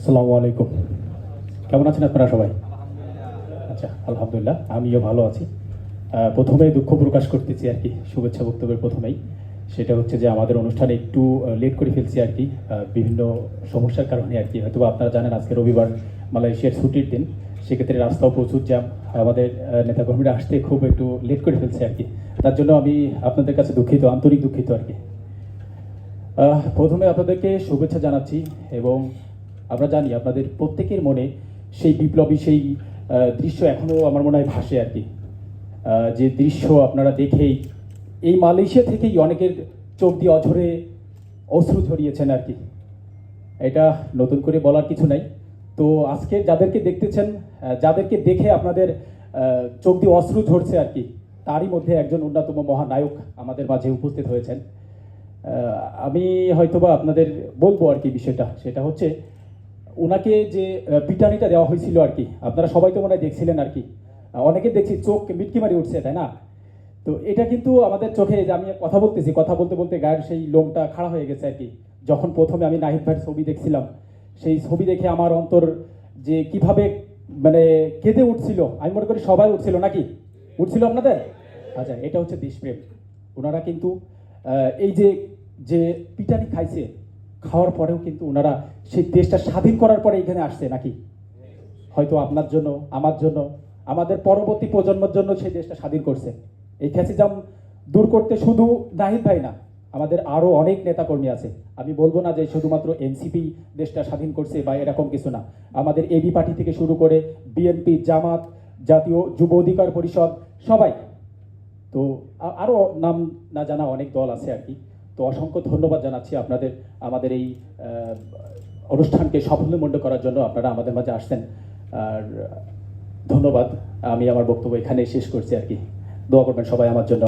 আসসালামু আলাইকুম। কেমন আছেন আপনারা সবাই? আচ্ছা আলহামদুলিল্লাহ আমিও ভালো আছি। আহ, প্রথমেই দুঃখ প্রকাশ করতেছি আর কি শুভেচ্ছা বক্তব্যের প্রথমেই। সেটা হচ্ছে যে আমাদের অনুষ্ঠানে একটু লেট করে ফেলছি আর কি বিভিন্ন সমস্যার কারণে আর কি। হয়তো আপনারা জানেন আজকে রবিবার মালয়েশিয়ার ছুটির দিন সেক্ষেত্রে রাস্তাও প্রচুর জ্যাম আমাদের নেতাকর্মীরা আসতে খুব একটু লেট করে ফেলছে আর কি। তার জন্য আমি আপনাদের কাছে দুঃখিত আন্তরিক দুঃখিত আর কি। প্রথমে আপনাদেরকে শুভেচ্ছা জানাচ্ছি এবং আমরা জানি আপনাদের প্রত্যেকের মনে সেই বিপ্লবী, সেই দৃশ্য এখনও আমার মনে হয় ভাসে আর কি। যে দৃশ্য আপনারা দেখেই এই মালয়েশিয়া থেকেই অনেকের চোখ দিয়ে অঝরে অশ্রু ঝরিয়েছেন আর কি। এটা নতুন করে বলার কিছু নাই। তো আজকে যাদেরকে দেখতেছেন যাদেরকে দেখে আপনাদের চোখ দিয়ে অশ্রু ঝরছে আর কি, তারই মধ্যে একজন অন্যতম মহানায়ক আমাদের মাঝে উপস্থিত হয়েছেন। আমি হয়তোবা আপনাদের বলব আর কি বিষয়টা। সেটা হচ্ছে ওনাকে যে পিটানিটা দেওয়া হয়েছিল আর কি, আপনারা সবাই তো মনে হয় দেখছিলেন আর কি। অনেকে দেখছি চোখ মিটকি মারি উঠছে, তাই না? তো এটা কিন্তু আমাদের চোখে যে আমি কথা বলতেছি, কথা বলতে বলতে গায়ের সেই লোমটা খাড়া হয়ে গেছে আর কি। যখন প্রথমে আমি নাহিদ ভাইয়ের ছবি দেখছিলাম, সেই ছবি দেখে আমার অন্তর যে কীভাবে মানে কেঁদে উঠছিল, আমি মনে করি সবাই উঠছিল নাকি? উঠছিল আপনাদের? আচ্ছা এটা হচ্ছে দেশপ্রেম। ওনারা কিন্তু এই যে যে পিটানি খাইছে খাওয়ার পরেও কিন্তু ওনারা সেই দেশটা স্বাধীন করার পরে এখানে আসছে নাকি? হয়তো আপনার জন্য, আমার জন্য, আমাদের পরবর্তী প্রজন্মের জন্য সেই দেশটা স্বাধীন করছে। এই ফ্যাসিজম দূর করতে শুধু নাহিদ ভাই না, আমাদের আরও অনেক নেতাকর্মী আছে। আমি বলব না যে শুধুমাত্র এনসিপি দেশটা স্বাধীন করছে বা এরকম কিছু না। আমাদের এবি পার্টি থেকে শুরু করে বিএনপি, জামাত, জাতীয় যুব অধিকার পরিষদ, সবাই। তো আ- আরও নাম না জানা অনেক দল আছে আর কি। তো অসংখ্য ধন্যবাদ জানাচ্ছি আপনাদের, আমাদের এই অনুষ্ঠানকে সাফল্যমণ্ড করার জন্য আপনারা আমাদের মাঝে আসছেন। আর ধন্যবাদ, আমি আমার বক্তব্য এখানে শেষ করছি আর কি। দোয়া করবেন সবাই আমার জন্য।